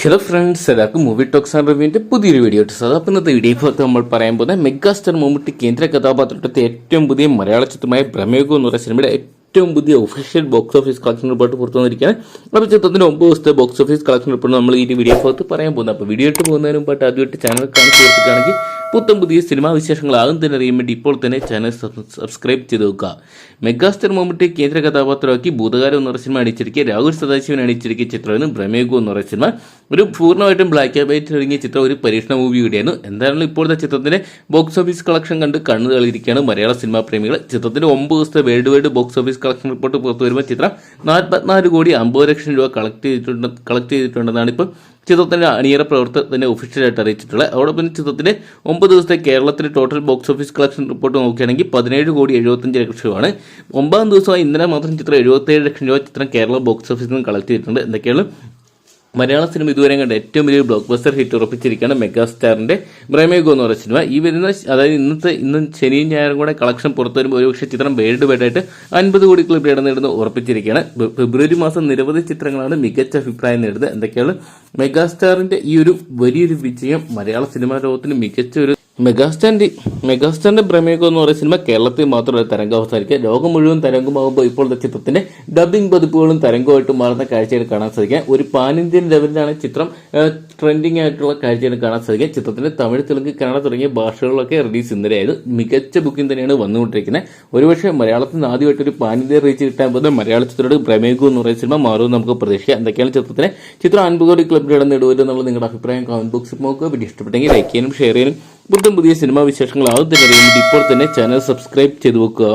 Hello friends എല്ലാവർക്കും movie talks and റിവ്യൂവിന്റെ പുതിയൊരു വീഡിയോ ഇട്ട് സാർ അപ്പം ഇന്നത്തെ വീഡിയോ ഭാഗത്ത് നമ്മൾ പറയാൻ പോകുന്നത് മെഗാസ്റ്റാർ മമ്മൂട്ടി കേന്ദ്ര കഥാപാത്രത്തെ ഏറ്റവും പുതിയ മലയാള ചിത്രമായ ബ്രഹ്മയോഗം എന്ന് പറയുന്ന സിനിമയുടെ ഏറ്റവും പുതിയ official box office collection report പുറത്തു വന്നിരിക്കുകയാണ്. അപ്പോൾ ചിത്രത്തിന്റെ ഒമ്പത് ദിവസത്തെ ബോക്സ് ഓഫീസ് കളക്ഷൻ റിപ്പോർട്ട് നമ്മൾ ഈ വീഡിയോ ഭാഗത്ത് പറയാൻ പോകുന്നത്. അപ്പോൾ വീഡിയോ ഇട്ട് പോകുന്നതിന് മുമ്പായിട്ട് ആദ്യമായിട്ട് ചാനൽ കാണാൻ സുഹൃത്തുക്കാണെങ്കിൽ പുത്തൻ പുതിയ സിനിമാ വിശേഷങ്ങൾ ആദ്യം തന്നെ അറിയാൻ വേണ്ടി ഇപ്പോൾ തന്നെ ചാനൽ സബ്സ്ക്രൈബ് ചെയ്ത് വെക്കുക. മെഗാസ്റ്റർ മമ്മൂട്ടിയെ കേന്ദ്ര കഥാപാത്രമാക്കി ഭൂതകാലം എന്ന് പറഞ്ഞ സിനിമ അണിച്ചിരിക്കുക രാഹുൽ സദാശിവൻ അണിച്ചിരിക്കിയ ചിത്രമായിരുന്നു ബ്രഹ്മേഗു എന്ന് പറയുന്ന സിനിമ ഒരു പൂർണമായിട്ടും ബ്ലാക്ക് ആൻഡ് വൈറ്റ് ഇറങ്ങിയ ചിത്രം ഒരു പരീക്ഷണ മൂവി കൂടിയായിരുന്നു. എന്തായാലും ഇപ്പോഴത്തെ ചിത്രത്തിന്റെ ബോക്സ് ഓഫീസ് കളക്ഷൻ കണ്ട് കണ്ണു കളിയിരിക്കുകയാണ് മലയാള സിനിമാ പ്രേമികൾ ചിത്രത്തിന്റെ ഒമ്പത് ദിവസത്തെ world wide box office collection report പുറത്തു വരുമ്പോൾ ചിത്രം നാൽപ്പത്തിനാല് കോടി അമ്പത് ലക്ഷം രൂപ കളക്ട് ചെയ്തിട്ടുണ്ട് കളക്ട് ചെയ്തിട്ടുണ്ടെന്നാണ് ഇപ്പോൾ ചിത്രത്തിന്റെ അണിയറ പ്രവർത്തകർ ഒഫീഷ്യലായിട്ട് അറിയിച്ചിട്ടുള്ളത് അതോടൊപ്പം ചിത്രത്തിന്റെ ഒമ്പത് ദിവസത്തെ കേരളത്തിലെ total box office collection report നോക്കുകയാണെങ്കിൽ പതിനേഴ് കോടി എഴുപത്തഞ്ച് ലക്ഷം രൂപയാണ്. ഒമ്പതാം ദിവസമായി ഇന്നലെ മാത്രം ചിത്രം എഴുപത്തേഴ് ലക്ഷം രൂപ ചിത്രം കേരള ബോക്സ് ഓഫീസിൽ നിന്ന് കളക്ട് ചെയ്തിട്ടുണ്ട്. എന്തൊക്കെയാണ്? മലയാള സിനിമ ഇതുവരെ കണ്ട ഏറ്റവും വലിയ ബ്ലോക്ക് ബസ്റ്റർ ഹിറ്റ് ഉറപ്പിച്ചിരിക്കുകയാണ് മെഗാസ്റ്റാറിന്റെ ബ്രഹ്മയുഗം എന്ന് പറയുന്ന സിനിമ. ഈ വരുന്ന അതായത് ഇന്നത്തെ ഇന്ന് ശനിയും ഞായറും കൂടെ കളക്ഷൻ പുറത്തു വരുമ്പോൾ ഒരുപക്ഷെ ചിത്രം വേൾഡ് വൈഡ് ആയിട്ട് അൻപത് കോടി ക്ലിപ്പ് ഇടം നേടുന്ന ഉറപ്പിച്ചിരിക്കുകയാണ്. ഫെബ്രുവരി മാസം നിരവധി ചിത്രങ്ങളാണ് മികച്ച അഭിപ്രായം നേടുന്നത്. എന്തൊക്കെയാണ്? മെഗാസ്റ്റാറിന്റെ ഈ ഒരു വലിയൊരു വിജയം മലയാള സിനിമാ ലോകത്തിന് മികച്ച ഒരു മെഗാസ്റ്റാറിന്റെ മെഗാസ്റ്റാൻഡ് പ്രമേയം എന്ന് പറയുന്ന സിനിമ കേരളത്തിൽ മാത്രമല്ല തരംഗം അവസാനിക്കുക. ലോകം മുഴുവൻ തരംഗമാകുമ്പോൾ ഇപ്പോഴത്തെ ചിത്രത്തിന്റെ ഡബിംഗ് പതിപ്പുകളും തരംഗമായിട്ട് മാറുന്ന കാഴ്ചയിൽ കാണാൻ സാധിക്കുക. ഒരു പാൻ ഇന്ത്യൻ ലെവലിലാണ് ചിത്രം ട്രെൻഡിങ് ആയിട്ടുള്ള കാഴ്ചയിൽ കാണാൻ സാധിക്കുക. ചിത്രത്തിന്റെ തമിഴ് തെലുങ്ക് കന്നഡ തുടങ്ങിയ ഭാഷകളിലൊക്കെ റിലീസ് ഇന്നലെയായത് മികച്ച ബുക്കിംഗ് തന്നെയാണ് വന്നുകൊണ്ടിരിക്കുന്നത്. ഒരുപക്ഷെ മലയാളത്തിൽ നിന്ന് ആദ്യമായിട്ട് ഒരു പാൻ ഇന്ത്യ റീച്ച് കിട്ടാൻ പോകുന്ന മലയാള ചിത്രയുടെ പ്രമേഗു എന്ന് പറയുന്ന സിനിമ മാറുമെന്ന് നമുക്ക് പ്രതീക്ഷിക്കാം. എന്തൊക്കെയാണ് ചിത്രത്തിന്റെ ചിത്രം അൻപത് കോടി ക്ലബിൽ എന്നുള്ള നിങ്ങളുടെ അഭിപ്രായം കമന്റ് ബോക്സിൽ നോക്കുക. വീഡിയോ ഇഷ്ടപ്പെട്ടെങ്കിൽ ലൈക്ക് ചെയ്യാനും ഷെയർ ചെയ്യാനും പുത്തൻ പുതിയ സിനിമാ വിശേഷങ്ങൾ ആദ്യം അറിയാൻ ഇപ്പോൾ തന്നെ ചാനൽ സബ്സ്ക്രൈബ് ചെയ്തു വെക്കുക.